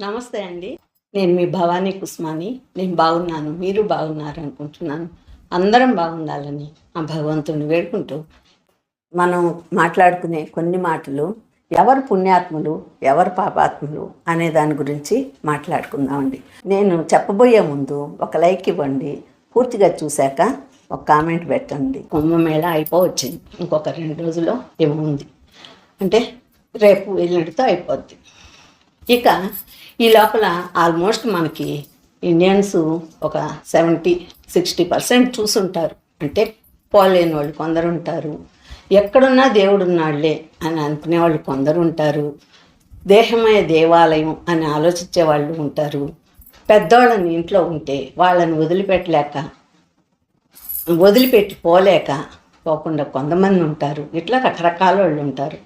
నమస్తే అండి. నేను మీ భవానీ కుస్మాని. నేను బాగున్నాను. మీరు బాగున్నారు అనుకుంటున్నాను. అందరం బాగుండాలని ఆ భగవంతుని వేడుకుంటూ మనం మాట్లాడుకునే కొన్ని మాటలు ఎవరు పుణ్యాత్ములు ఎవరు పాపాత్ములు అనే దాని గురించి మాట్లాడుకుందామండి. నేను చెప్పబోయే ముందు ఒక లైక్ ఇవ్వండి. పూర్తిగా చూశాక ఒక కామెంట్ పెట్టండి. కుంభమేళ అయిపోవచ్చింది ఇంకొక రెండు రోజుల్లో ఏమో ఉంది అంటే రేపు ఎల్లుండితో అయిపోద్ది. ఇక ఈ లోపల ఆల్మోస్ట్ మనకి ఇండియన్స్ ఒక సెవెంటీ సిక్స్టీ పర్సెంట్ చూసుంటారు. అంటే పోలేని వాళ్ళు కొందరు ఉంటారు. ఎక్కడున్నా దేవుడు ఉన్నాడులే అని అనుకునే వాళ్ళు కొందరు ఉంటారు. దేహమయ దేవాలయం అని ఆలోచించే వాళ్ళు ఉంటారు. పెద్దవాళ్ళని ఇంట్లో ఉంటే వాళ్ళని వదిలిపెట్టలేక వదిలిపెట్టి పోలేక పోకుండా కొంతమంది ఉంటారు. ఇట్లా రకరకాల వాళ్ళు ఉంటారు.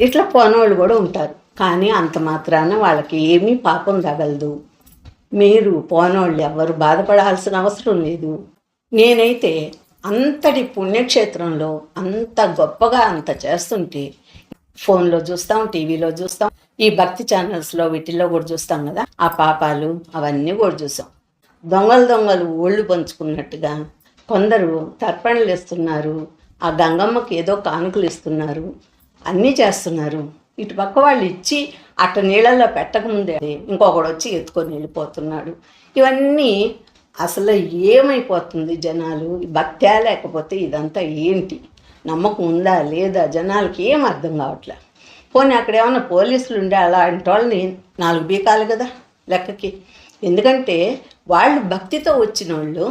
ఇట్లా పోనవాళ్ళు కూడా ఉంటారు. కానీ అంత మాత్రాన వాళ్ళకి ఏమీ పాపం తగలదు. మీరు పోనోళ్ళు ఎవరు బాధపడాల్సిన అవసరం లేదు. నేనైతే అంతటి పుణ్యక్షేత్రంలో అంత గొప్పగా అంత చేస్తుంటే ఫోన్లో చూస్తాం టీవీలో చూస్తాం ఈ భక్తి ఛానల్స్లో వీటిల్లో కూడా చూస్తాం కదా ఆ పాపాలు అవన్నీ కూడా చూసాం. దొంగలు దొంగలు ఓళ్ళు పంచుకున్నట్టుగా కొందరు తర్పణలు ఇస్తున్నారు ఆ గంగమ్మకి ఏదో కానుకలు ఇస్తున్నారు అన్నీ చేస్తున్నారు. ఇటు పక్క వాళ్ళు ఇచ్చి అట్ట నీళ్ళల్లో పెట్టకముందే ఇంకొకడు వచ్చి ఎత్తుకొని వెళ్ళిపోతున్నాడు. ఇవన్నీ అసలు ఏమైపోతుంది జనాలు? భక్త్యా లేకపోతే ఇదంతా ఏంటి? నమ్మకం ఉందా లేదా? జనాలకి ఏం అర్థం కావట్లే. పోనీ అక్కడ ఏమైనా పోలీసులు ఉండే అలాంటి వాళ్ళని నాలుగు బీకాలు కదా లెక్కకి. ఎందుకంటే వాళ్ళు భక్తితో వచ్చిన వాళ్ళు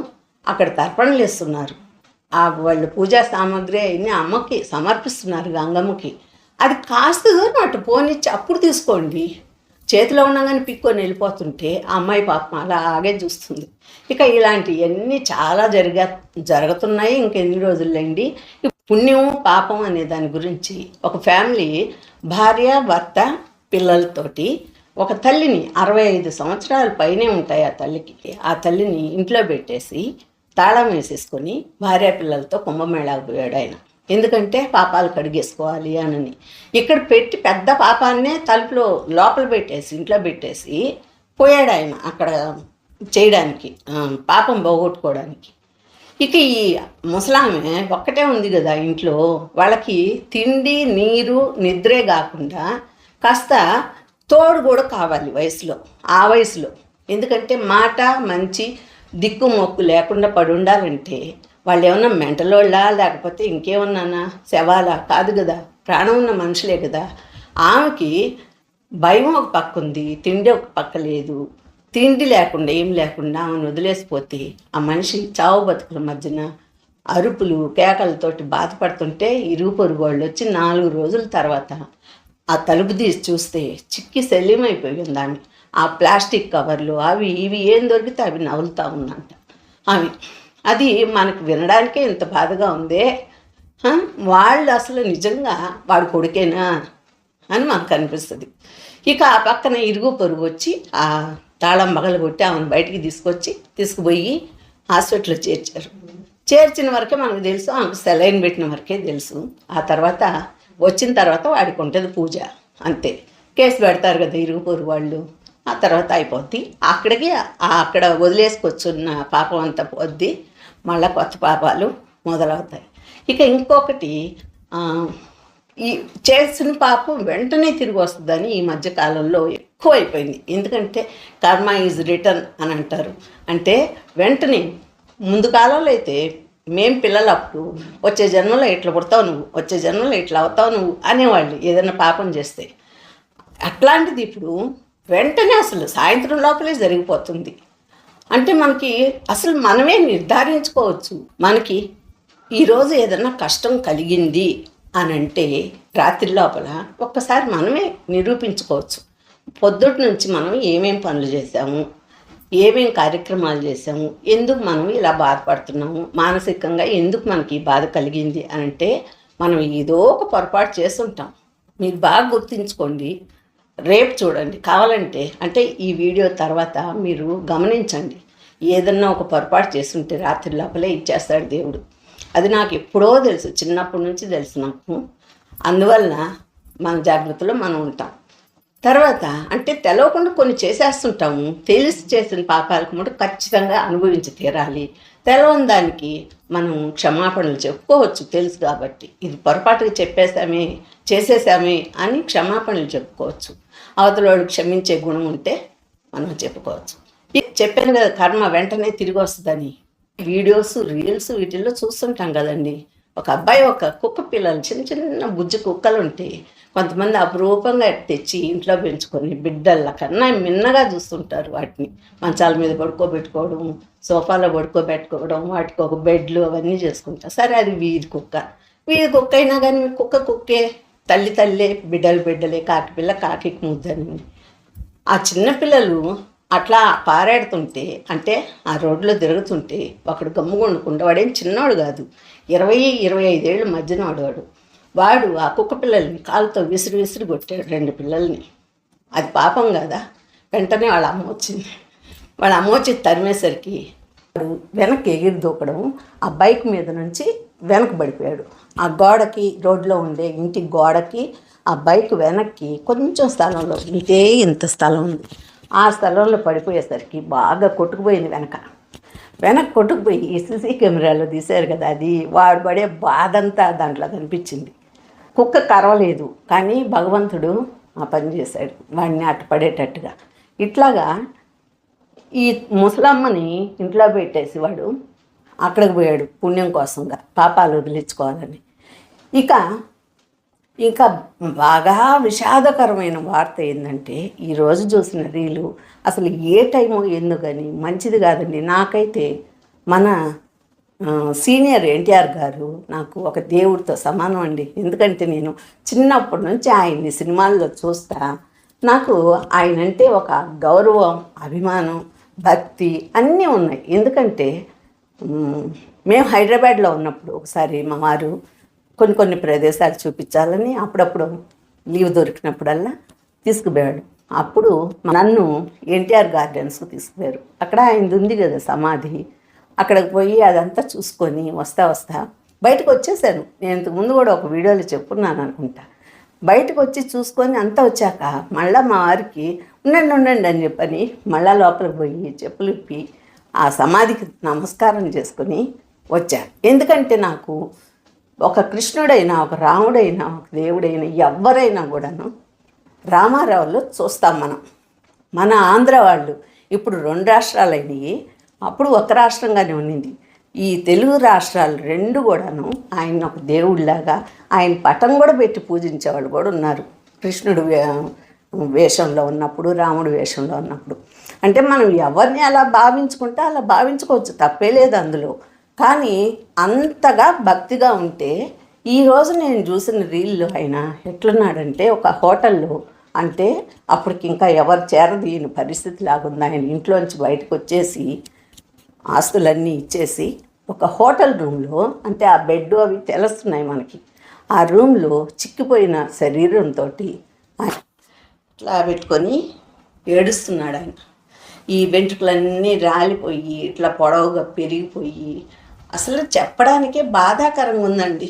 అక్కడ తర్పణలు ఇస్తున్నారు ఆ వాళ్ళు పూజా సామాగ్రి అయిన అమ్మకి సమర్పిస్తున్నారు గంగమ్మకి. అది కాస్త దూరం అటు పోనిచ్చి అప్పుడు తీసుకోండి. చేతిలో ఉండగానే పిక్కొని వెళ్ళిపోతుంటే ఆ అమ్మాయి పాపం అలాగే చూస్తుంది. ఇక ఇలాంటివన్నీ చాలా జరిగా జరుగుతున్నాయి ఇంకెన్ని రోజులండి. పుణ్యం పాపం అనే దాని గురించి ఒక ఫ్యామిలీ భార్య భర్త పిల్లలతోటి ఒక తల్లిని అరవై ఐదు సంవత్సరాల పైనే ఉంటాయి ఆ తల్లికి. ఆ తల్లిని ఇంట్లో పెట్టేసి తాళం వేసేసుకొని భార్య పిల్లలతో కుంభమేళాకు పోయాడు ఆయన. ఎందుకంటే పాపాలు కడిగేసుకోవాలి అని ఇక్కడ పెట్టి పెద్ద పాపాన్నే తలుపులో లోపల పెట్టేసి ఇంట్లో పెట్టేసి పోయాడు ఆయన అక్కడ చేయడానికి పాపం పోగొట్టుకోవడానికి. ఇక ఈ ముసలామె ఒక్కటే ఉంది కదా ఇంట్లో. వాళ్ళకి తిండి నీరు నిద్రే కాకుండా కాస్త తోడు కూడా కావాలి వయసులో ఆ వయసులో. ఎందుకంటే మాట మంచి దిక్కు మొక్కు లేకుండా పడి ఉండాలంటే వాళ్ళు ఏమన్నా మెంటలోళ్ళా లేకపోతే ఇంకేమన్నానా? శవాలా? కాదు కదా ప్రాణం ఉన్న మనుషులే కదా ఆమెకి భయం ఒక పక్క ఉంది తిండి ఒక పక్క లేదు. తిండి లేకుండా ఏం లేకుండా ఆమెను వదిలేసిపోతే ఆ మనిషి చావు బతుకుల మధ్యన అరుపులు కేకలతోటి బాధపడుతుంటే ఇరుగు పొరుగు వాళ్ళు వచ్చి నాలుగు రోజుల తర్వాత ఆ తలుపు తీసి చూస్తే చిక్కి శల్యమైపోయింది ఆమె. ఆ ప్లాస్టిక్ కవర్లు అవి ఇవి ఏం దొరికితే అవి నవ్వులుతూ ఉందంట. ఆమె అది మనకు వినడానికే ఇంత బాధగా ఉందే. వాళ్ళు అసలు నిజంగా వాడు కొడుకేనా అని మనకు అనిపిస్తుంది. ఇక ఆ పక్కన ఇరుగు పొరుగు వచ్చి ఆ తాళం మగలు కొట్టి ఆమెను బయటికి తీసుకొచ్చి తీసుకుపోయి హాస్పిటల్లో చేర్చారు. చేర్చిన వరకే మనకు తెలుసు ఆమెకు సెలైన్ పెట్టిన వరకే తెలుసు. ఆ తర్వాత వచ్చిన తర్వాత వాడికి ఉంటుంది పూజ అంతే. కేసు పెడతారు కదా ఇరుగు పొరుగు వాళ్ళు. ఆ తర్వాత అయిపోద్ది. అక్కడికి అక్కడ వదిలేసుకొచ్చున్న పాపం అంతా పోద్ది. మళ్ళీ కొత్త పాపాలు మొదలవుతాయి. ఇక ఇంకొకటి ఈ చేసిన పాపం వెంటనే తిరిగి వస్తుందని ఈ మధ్య కాలంలో ఎక్కువ అయిపోయింది ఎందుకంటే కర్మ ఈజ్ రిటర్న్ అని అంటారు. అంటే వెంటనే ముందు కాలంలో అయితే మేం పిల్లలప్పుడు వచ్చే జన్మలో ఇట్లా పుడతావు నువ్వు వచ్చే జన్మలో ఇట్లా అవుతావు నువ్వు అనేవాళ్ళు ఏదైనా పాపం చేస్తే. అట్లాంటిది ఇప్పుడు వెంటనే అసలు సాయంత్రం లోపలే జరిగిపోతుంది. అంటే మనకి అసలు మనమే నిర్ధారించుకోవచ్చు. మనకి ఈరోజు ఏదన్నా కష్టం కలిగింది అని అంటే రాత్రి లోపల ఒక్కసారి మనమే నిరూపించుకోవచ్చు. పొద్దుటి నుంచి మనం ఏమేం పనులు చేసాము ఏమేం కార్యక్రమాలు చేసాము ఎందుకు మనం ఇలా బాధపడుతున్నాము? మానసికంగా ఎందుకు మనకి బాధ కలిగింది అని అంటే మనం ఏదో ఒక పొరపాటు చేస్తుంటాం. మీరు బాగా గుర్తుంచుకోండి. రేపు చూడండి. కావాలంటే అంటే ఈ వీడియో తర్వాత మీరు గమనించండి. ఏదన్నా ఒక పొరపాటు చేస్తుంటే రాత్రి లోపలే ఇచ్చేస్తాడు దేవుడు. అది నాకు ఎప్పుడో తెలుసు. చిన్నప్పటి నుంచి తెలుసు నాకు. అందువలన మన జాగ్రత్తలో మనం ఉంటాం. తర్వాత అంటే తెలవకుండా కొన్ని చేసేస్తుంటాము. తెలిసి చేసిన పాపాలకు ముందు ఖచ్చితంగా అనుభవించి తీరాలి. తెలవని దానికి మనం క్షమాపణలు చెప్పుకోవచ్చు. తెలుసు కాబట్టి. ఇది పొరపాటుగా చెప్పేసామే చేసేసామే అని క్షమాపణలు చెప్పుకోవచ్చు. అవతలోడు క్షమించే గుణం ఉంటే మనం చెప్పుకోవచ్చు. చెప్పాను కదా కర్మ వెంటనే తిరిగి వస్తుందని వీడియోస్ రీల్స్ వీటిల్లో చూస్తుంటాం కదండి. ఒక అబ్బాయి ఒక కుక్క పిల్లలు చిన్న చిన్న బుజ్జి కుక్కలు ఉంటాయి కొంతమంది అపురూపంగా తెచ్చి ఇంట్లో పెంచుకొని బిడ్డల కన్నా మిన్నగా చూస్తుంటారు వాటిని. మంచాల మీద పడుకోబెట్టుకోవడం సోఫాలో పడుకోబెట్టుకోవడం వాటికి ఒక బెడ్లు అవన్నీ చేసుకుంటారు సరే అది వీధి కుక్క. వీధి కుక్క అయినా కానీ కుక్క కుక్కే. తల్లి తల్లే బిడ్డలు బిడ్డలే కాకి పిల్ల కాకి ముద్దని. ఆ చిన్నపిల్లలు అట్లా పారాడుతుంటే అంటే ఆ రోడ్లో తిరుగుతుంటే ఒకడు గమ్ముగుండకుండా వాడేం చిన్నవాడు కాదు. ఇరవై ఇరవై ఐదేళ్ళు మధ్యన వాడు. వాడు వాడు ఆ కుక్క పిల్లల్ని కాలుతో విసిరి విసిరి కొట్టాడు రెండు పిల్లల్ని. అది పాపం కదా? వెంటనే వాళ్ళ అమ్మ వచ్చింది. వాళ్ళ అమ్మ వచ్చి తరిమేసరికి వాడు వెనక్కి ఎగిరి దూకడం ఆ బైక్ మీద నుంచి వెనక పడిపోయాడు. ఆ గోడకి రోడ్లో ఉండే ఇంటి గోడకి ఆ బైక్ వెనక్కి కొంచెం స్థలంలో ఇదే ఇంత స్థలం ఉంది. ఆ స్థలంలో పడిపోయేసరికి బాగా కొట్టుకుపోయింది వెనక. వెనక్కి కొట్టుకుపోయి సీసీ కెమెరాలో తీశారు కదా అది. వాడు పడే బాధ అంతా దాంట్లో కనిపించింది. కుక్క కరవలేదు కానీ భగవంతుడు ఆ పని చేశాడు. వాడిని అట్ట పడేటట్టుగా. ఇట్లాగా ఈ ముసలమ్మని ఇంట్లో పెట్టేసి వాడు అక్కడికి పోయాడు పుణ్యం కోసంగా. పాపాలు వదిలించుకోవాలని. ఇక ఇంకా బాగా విషాదకరమైన వార్త ఏంటంటే ఈరోజు చూసిన రీలు అసలు ఏ టైమో ఎందుకని మంచిది కాదండి. నాకైతే మన సీనియర్ ఎన్టీఆర్ గారు నాకు ఒక దేవుడితో సమానం అండి. ఎందుకంటే నేను చిన్నప్పటి నుంచి ఆయన్ని సినిమాల్లో చూస్తా. నాకు ఆయన అంటే ఒక గౌరవం అభిమానం భక్తి అన్నీ ఉన్నాయి. ఎందుకంటే మేము హైదరాబాద్లో ఉన్నప్పుడు ఒకసారి మా వారు కొన్ని కొన్ని ప్రదేశాలు చూపించాలని అప్పుడప్పుడు లీవ్ దొరికినప్పుడల్లా తీసుకుపోయాడు అప్పుడు నన్ను ఎన్టీఆర్ గార్డెన్స్ తీసుకుపోయారు. అక్కడ ఆయనది ఉంది కదా సమాధి. అక్కడికి పోయి అదంతా చూసుకొని వస్తా వస్తా బయటకు వచ్చేసాను. నేను ఇంతకు ముందు కూడా ఒక వీడియోలో చెప్పున్నాను అనుకుంటా. బయటకు వచ్చి చూసుకొని అంతా వచ్చాక మళ్ళీ మా వారికి ఉండండి ఉండండి అని చెప్పని మళ్ళా లోపలికి పోయి చెప్పులు ఇప్పి ఆ సమాధికి నమస్కారం చేసుకొని వచ్చా. ఎందుకంటే నాకు ఒక కృష్ణుడైనా ఒక రాముడైనా ఒక దేవుడైనా ఎవరైనా కూడాను రామారావులో చూస్తాం మనం. మన ఆంధ్ర వాళ్ళు ఇప్పుడు రెండు రాష్ట్రాలు అయినాయి అప్పుడు ఒక రాష్ట్రంగానే ఉన్నింది. ఈ తెలుగు రాష్ట్రాలు రెండు కూడాను ఆయన ఒక దేవుడిలాగా ఆయన పటం కూడా పెట్టి పూజించేవాళ్ళు కూడా ఉన్నారు. కృష్ణుడు వేషంలో ఉన్నప్పుడు రాముడు వేషంలో ఉన్నప్పుడు. అంటే మనం ఎవరిని అలా భావించుకుంటే అలా భావించుకోవచ్చు తప్పే లేదు అందులో. కానీ అంతగా భక్తిగా ఉంటే ఈరోజు నేను చూసిన రీల్లో ఆయన ఎట్లున్నాడంటే ఒక హోటల్లో అంటే అప్పటికి ఇంకా ఎవరు చేరదీయని పరిస్థితి లాగుంది ఆయన ఇంట్లోంచి బయటకు వచ్చేసి ఆస్తులన్నీ ఇచ్చేసి ఒక హోటల్ రూమ్లో అంటే ఆ బెడ్ అవి తెలుస్తున్నాయి మనకి. ఆ రూమ్లో చిక్కిపోయిన శరీరంతో ఇట్లా పెట్టుకొని ఏడుస్తున్నాడు ఆయన. ఈ వెంట్రుకలన్నీ రాలిపోయి ఇట్లా పొడవుగా పెరిగిపోయి అసలు చెప్పడానికే బాధాకరంగా ఉందండి.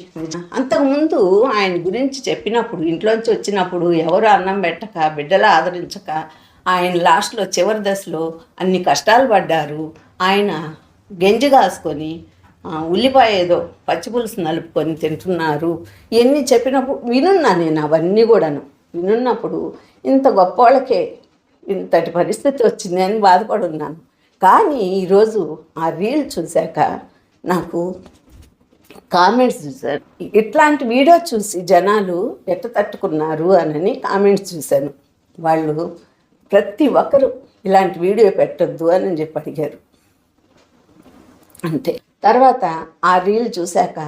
అంతకుముందు ఆయన గురించి చెప్పినప్పుడు ఇంట్లోంచి వచ్చినప్పుడు ఎవరు అన్నం పెట్టక బిడ్డలు ఆదరించక ఆయన లాస్ట్లో చివరి దశలో అన్ని కష్టాలు పడ్డారు. ఆయన గెంజి కాసుకొని ఉల్లిపాయ ఏదో పచ్చిపులుసు నలుపుకొని తింటున్నారు. ఇవన్నీ చెప్పినప్పుడు వినున్నా నేను అవన్నీ కూడాను. వినున్నప్పుడు ఇంత గొప్పవాళ్ళకే ఇంతటి పరిస్థితి వచ్చింది అని బాధపడున్నాను. కానీ ఈరోజు ఆ రీల్ చూశాక నాకు కామెంట్స్ చూశాను ఇట్లాంటి వీడియో చూసి జనాలు ఎట్ట తట్టుకున్నారు అని కామెంట్స్ చూశాను. వాళ్ళు ప్రతి ఒక్కరు ఇలాంటి వీడియో పెట్టొద్దు అని చెప్పి అడిగారు. అంతే. తర్వాత ఆ రీల్ చూశాక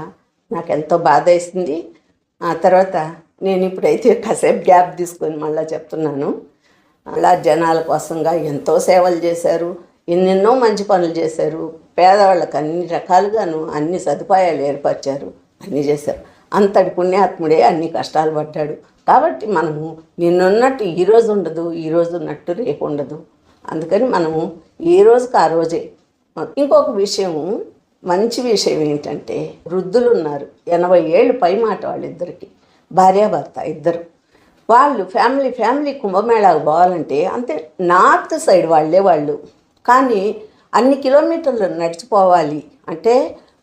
నాకు ఎంతో బాధ వేసింది. ఆ తర్వాత నేను ఇప్పుడైతే కాసేపు గ్యాప్ తీసుకొని మళ్ళీ చెప్తున్నాను. అలా జనాల కోసంగా ఎంతో సేవలు చేశారు. ఎన్నెన్నో మంచి పనులు చేశారు. పేదవాళ్ళకి అన్ని రకాలుగాను అన్ని సదుపాయాలు ఏర్పరిచారు. అన్నీ చేశారు. అంతటి పుణ్యాత్ముడే అన్ని కష్టాలు పడ్డాడు. కాబట్టి మనము నిన్నున్నట్టు ఈ రోజు ఉండదు ఈ రోజు ఉన్నట్టు రేపు ఉండదు. అందుకని మనము ఏ రోజుకి ఆ రోజే. ఇంకొక విషయము మంచి విషయం ఏంటంటే వృద్ధులు ఉన్నారు. ఎనభై ఏళ్ళు పై మాట వాళ్ళిద్దరికి. భార్యాభర్త ఇద్దరు. వాళ్ళు ఫ్యామిలీ ఫ్యామిలీ కుంభమేళాకు పోవాలంటే అంతే నార్త్ సైడ్ వాళ్ళే వాళ్ళు. కానీ అన్ని కిలోమీటర్లు నడిచిపోవాలి. అంటే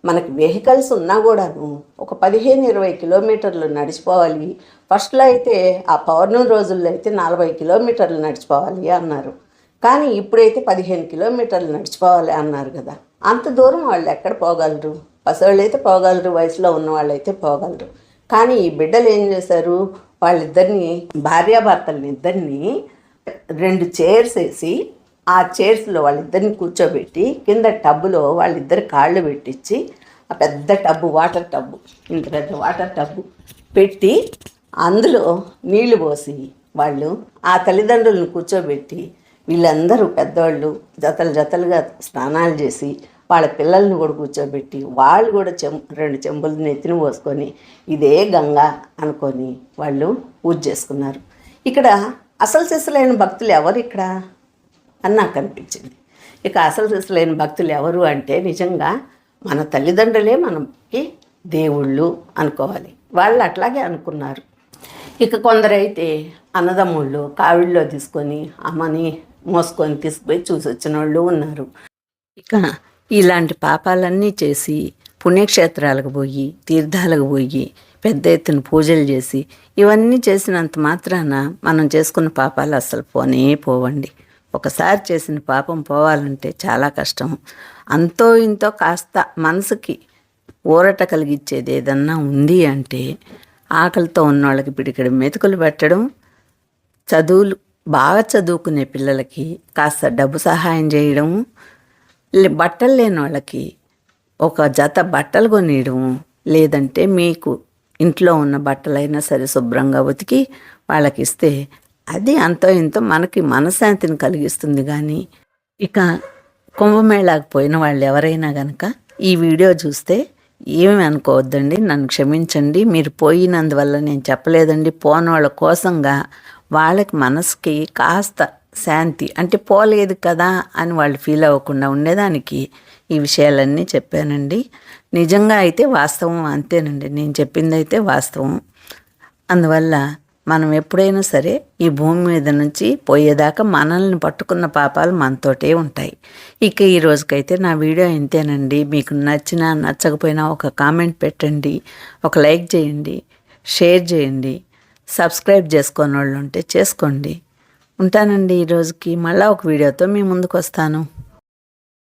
మనకి వెహికల్స్ ఉన్నా కూడాను ఒక పదిహేను ఇరవై కిలోమీటర్లు నడిచిపోవాలి. ఫస్ట్లో అయితే ఆ పౌర్ణమి రోజుల్లో అయితే నలభై కిలోమీటర్లు నడిచిపోవాలి అన్నారు. కానీ ఇప్పుడైతే పదిహేను కిలోమీటర్లు నడిచిపోవాలి అన్నారు కదా. అంత దూరం వాళ్ళు ఎక్కడ పోగలరు? పసివాళ్ళు అయితే పోగలరు వయసులో ఉన్న వాళ్ళు అయితే పోగలరు. కానీ ఈ బిడ్డలు ఏం చేశారు? వాళ్ళిద్దరిని భార్యాభర్తలని ఇద్దరిని రెండు చైర్స్ వేసి ఆ చైర్స్లో వాళ్ళిద్దరిని కూర్చోబెట్టి కింద టబ్బులో వాళ్ళిద్దరు కాళ్ళు పెట్టించి ఆ పెద్ద టబ్బు వాటర్ టబ్బు ఇంత పెద్ద వాటర్ టబ్బు పెట్టి అందులో నీళ్ళు పోసి వాళ్ళు ఆ తల్లిదండ్రులను కూర్చోబెట్టి వీళ్ళందరూ పెద్దవాళ్ళు జతలు జతలుగా స్నానాలు చేసి వాళ్ళ పిల్లల్ని కూడా కూర్చోబెట్టి వాళ్ళు కూడా చెం రెండు చెంబులు నెత్తిన పోసుకొని ఇదే గంగా అనుకొని వాళ్ళు పూజ చేసుకున్నారు. ఇక్కడ అసలు సిసలైన భక్తులు ఎవరు ఇక్కడ? అని నాకు అనిపించింది. ఇక అసలు సిసలైన భక్తులు ఎవరు అంటే నిజంగా మన తల్లిదండ్రులే మనకి దేవుళ్ళు అనుకోవాలి. వాళ్ళు అట్లాగే అనుకున్నారు. ఇక కొందరైతే అన్నదమ్ముళ్ళు కావిడిలో తీసుకొని అమ్మని మోసుకొని తీసుకుపోయి చూసి వచ్చిన వాళ్ళు ఉన్నారు. ఇక ఇలాంటి పాపాలన్నీ చేసి పుణ్యక్షేత్రాలకు పోయి తీర్థాలకు పోయి పెద్ద ఎత్తున పూజలు చేసి ఇవన్నీ చేసినంత మాత్రాన మనం చేసుకున్న పాపాలు అసలు పోనే పోవండి. ఒకసారి చేసిన పాపం పోవాలంటే చాలా కష్టం. అంతో ఇంతో కాస్త మనసుకి ఊరట కలిగించేది ఏదన్నా ఉంది అంటే ఆకలితో ఉన్నవాళ్ళకి పిడికడం మెతుకులు పెట్టడం చదువులు బాగా చదువుకునే పిల్లలకి కాస్త డబ్బు సహాయం చేయడం బట్టలు లేని వాళ్ళకి ఒక జత బట్టలు కొనియడం లేదంటే మీకు ఇంట్లో ఉన్న బట్టలైనా సరే శుభ్రంగా ఉతికి వాళ్ళకి ఇస్తే అది అంతో ఇంతో మనకి మనశ్శాంతిని కలిగిస్తుంది కానీ ఇక కుంభమేళాకు పోయిన వాళ్ళు ఎవరైనా కనుక ఈ వీడియో చూస్తే ఏమి అనుకోవద్దండి నన్ను క్షమించండి మీరు పోయినందువల్ల నేను చెప్పలేదండి పోని వాళ్ళ కోసంగా వాళ్ళకి మనసుకి కాస్త శాంతి అంటే పోలేదు కదా అని వాళ్ళు ఫీల్ అవ్వకుండా ఉండేదానికి ఈ విషయాలన్నీ చెప్పానండి. నిజంగా అయితే వాస్తవం అంతేనండి నేను చెప్పింది అయితే వాస్తవం. అందువల్ల మనం ఎప్పుడైనా సరే ఈ భూమి మీద నుంచి పోయేదాకా మనల్ని పట్టుకున్న పాపాలు మనతోటే ఉంటాయి. ఇక ఈ రోజుకైతే నా వీడియో ఇంతేనండి. మీకు నచ్చినా నచ్చకపోయినా ఒక కామెంట్ పెట్టండి ఒక లైక్ చేయండి షేర్ చేయండి సబ్స్క్రైబ్ చేసుకోని వాళ్ళు ఉంటే చేసుకోండి. ఉంటానండి ఈ రోజుకి. మళ్ళీ ఒక వీడియోతో మీ ముందుకు వస్తాను.